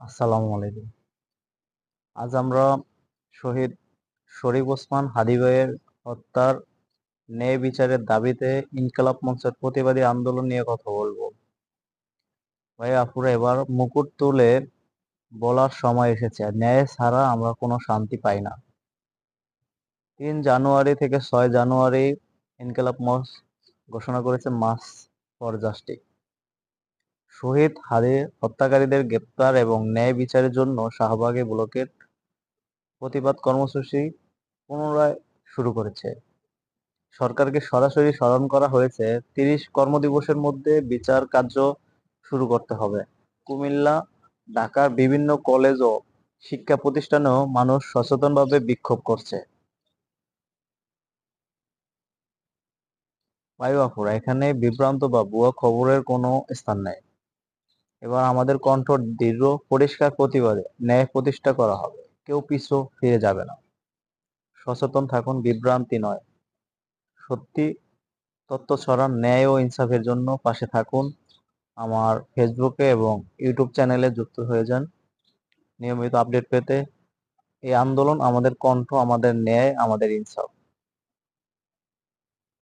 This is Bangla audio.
আসসালামু আলাইকুম। আজ আমরা শহীদ শরীফ ওসমান হাদি ভাইয়ের হত্যার ন্যায় বিচারের দাবিতে ইনকালাব মঞ্চের প্রতিবাদী আন্দোলন নিয়ে কথা বলব। ভাই, আপুরা, এবার মুকুট তুলে বলার সময় এসেছে। ন্যায় ছাড়া আমরা কোনো শান্তি পাই না। তিন জানুয়ারি থেকে ছয় জানুয়ারি ইনকালাব মঞ্চ ঘোষণা করেছে মাস ফর জাস্টিস। শহীদ হারে হত্যাকারীদের গ্রেপ্তার এবং ন্যায় বিচারের জন্য শাহবাগে ব্লকের প্রতিবাদ কর্মসূচি পুনরায় শুরু করেছে। সরকারকে সরাসরি স্মরণ করা হয়েছে, তিরিশ কর্মদিবসের মধ্যে বিচার কার্য শুরু করতে হবে। কুমিল্লা, ঢাকার বিভিন্ন কলেজ ও শিক্ষা প্রতিষ্ঠানেও মানুষ সচেতনভাবে বিক্ষোভ করছে। বায়ু আপুরা, এখানে বিভ্রান্ত বা ভুয়া খবরের কোনো স্থান নেই। এবার আমাদের কণ্ঠ দৃঢ়, পরিষ্কার প্রতিবাদে ন্যায় প্রতিষ্ঠা করা হবে। কেউ পিছু ফিরে যাবে না। সচেতন থাকুন, বিভ্রান্তি নয়। সত্যি তথ্য ছড়ান, ন্যায় ও ইনসাফের জন্য পাশে থাকুন। আমার ফেসবুকে এবং ইউটিউব চ্যানেলে যুক্ত হয়ে যান। নিয়মিত আপডেট পেতে এই আন্দোলন আমাদের কণ্ঠ, আমাদের ন্যায়, আমাদের ইনসাফ।